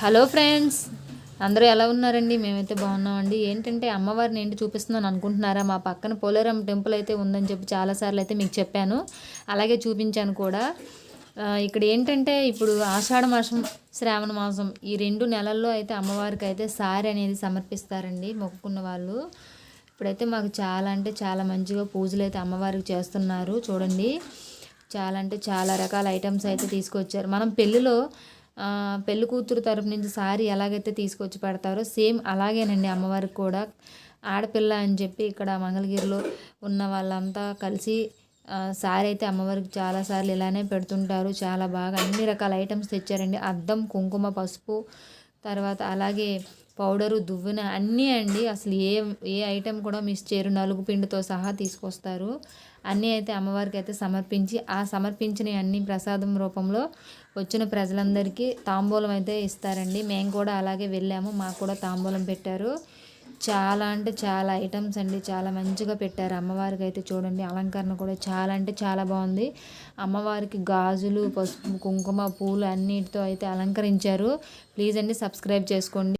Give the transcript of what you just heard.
Hello friends అందరూ ఎలా ఉన్నారండి? మేమైతే బాగున్నామండి. ఏంటంటే అమ్మవారిని ఏంటి చూపిస్తున్నాను అనుకుంటున్నారా? మా పక్కన పోలేరమ్మ టెంపుల్ అయితే ఉందని చెప్పి చాలాసార్లు అయితే మీకు చెప్పాను. అలాగే చూపించాను కూడా. ఇక్కడ ఏంటంటే ఇప్పుడు ఆషాఢ మాసం శ్రావణ మాసం ఈ రెండు నెలల్లో అయితే అమ్మవారికి అయితే సారీ అనేది సమర్పిస్తారండి మొక్కుకున్న వాళ్ళు. ఇప్పుడైతే మాకు చాలా అంటే చాలా మంచిగా పూజలు అయితే అమ్మవారికి చేస్తున్నారు. చూడండి. చాలా అంటే చాలా రకాల ఐటమ్స్ అయితే తీసుకొచ్చారు. మనం పెళ్ళిలో పెళ్ళి కూతురు తరపు నుంచి సారీ ఎలాగైతే తీసుకొచ్చి పెడతారో సేమ్ అలాగేనండి అమ్మవారికి కూడా. ఆడపిల్ల అని చెప్పి ఇక్కడ మంగళగిరిలో ఉన్న వాళ్ళంతా కలిసి సారీ అయితే అమ్మవారికి చాలాసార్లు ఇలానే పెడుతుంటారు. చాలా బాగా అన్ని రకాల ఐటమ్స్ తెచ్చారండి. అద్దం కుంకుమ పసుపు తర్వాత అలాగే పౌడరు దువ్వెన అన్నీ అండి. అసలు ఏ ఏ ఐటెం కూడా మిస్ చేయరు. నలుగు పిండితో సహా తీసుకొస్తారు. అన్నీ అయితే అమ్మవారికి అయితే సమర్పించి ఆ సమర్పించిన అన్ని ప్రసాదం రూపంలో వచ్చిన ప్రజలందరికీ తాంబూలం అయితే ఇస్తారండి. మేము కూడా అలాగే వెళ్ళాము. మాకు కూడా తాంబూలం పెట్టారు. చాలా అంటే చాలా ఐటమ్స్ అండి. చాలా మంచిగా పెట్టారు. అమ్మవారికి అయితే చూడండి అలంకరణ కూడా చాలా అంటే చాలా బాగుంది. అమ్మవారికి గాజులు పసుపు కుంకుమ పూలు అన్నిటితో అయితే అలంకరించారు. ప్లీజ్ అండి సబ్స్క్రైబ్ చేసుకోండి.